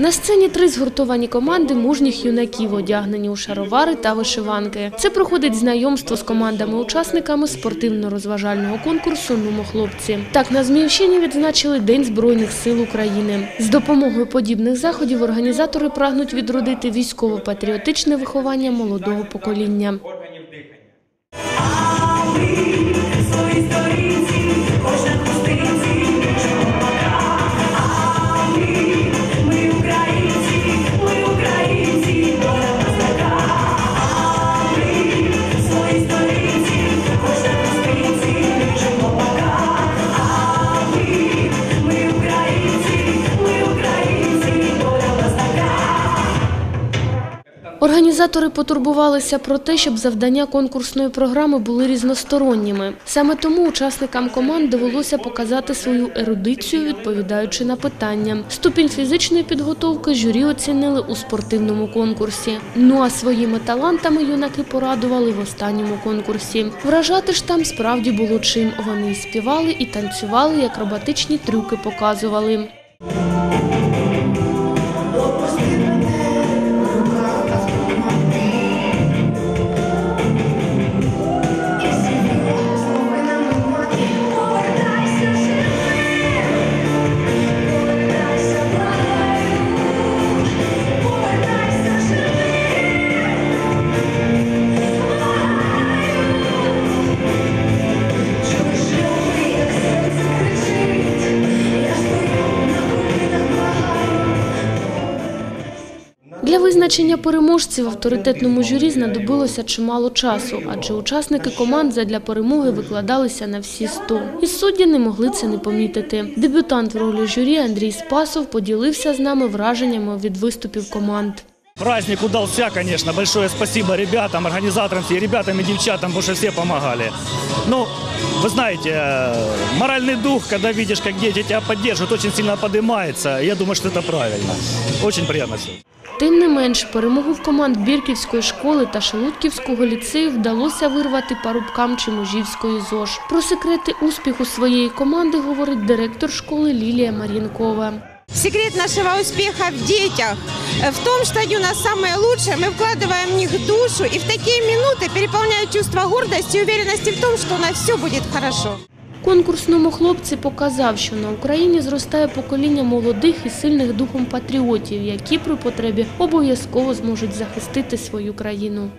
На сцені три згуртовані команди мужніх юнаків, одягнені у шаровари та вишиванки. Це проходить знайомство з командами-учасниками спортивно-розважального конкурсу «Нумо хлопці». Так на Зміївщині відзначили День Збройних сил України. З допомогою подібних заходів організатори прагнуть відродити військово-патріотичне виховання молодого покоління. Організатори потурбувалися про те, щоб завдання конкурсної програми були різносторонніми. Саме тому учасникам команд довелося показати свою ерудицію, відповідаючи на питання. Ступінь фізичної підготовки журі оцінили у спортивному конкурсі. Ну а своїми талантами юнаки порадували в останньому конкурсі. Вражати ж там справді було чим. Вони і співали, і танцювали, і акробатичні трюки показували. Для визначення переможців авторитетному журі знадобилося чимало часу, адже учасники команд задля перемоги викладалися на всі 100. І судді не могли це не помітити. Дебютант в ролі журі Андрій Спасов поділився з нами враженнями від виступів команд. Праздник удался, конечно. Большое спасибо ребятам, организаторам, и ребятам и девчатам, потому что все помогали. Ну, вы знаете, э, моральный дух, когда видишь, как дети тебя поддерживают, очень сильно поднимается. Я думаю, что это правильно. Очень приятно все. Тим не менш, перемогу в команд Бірківської школи та Шелудківського ліцею вдалося вирвати парубкам Чимужівської ЗОЖ. Про секрети успіху своєї команди говорить директор школи Лілія Мар'янкова. Секрет нашего успеха в детях, э, в том, что они у нас самые лучшие, мы вкладываем в них душу, и в такие минуты переполняют чувство гордости и уверенности в том, что у нас все будет хорошо. Конкурсному хлопці показав, що на Україні зростає покоління молодих і сильних духом патріотів, які при потребі обов'язково зможуть захистити свою країну.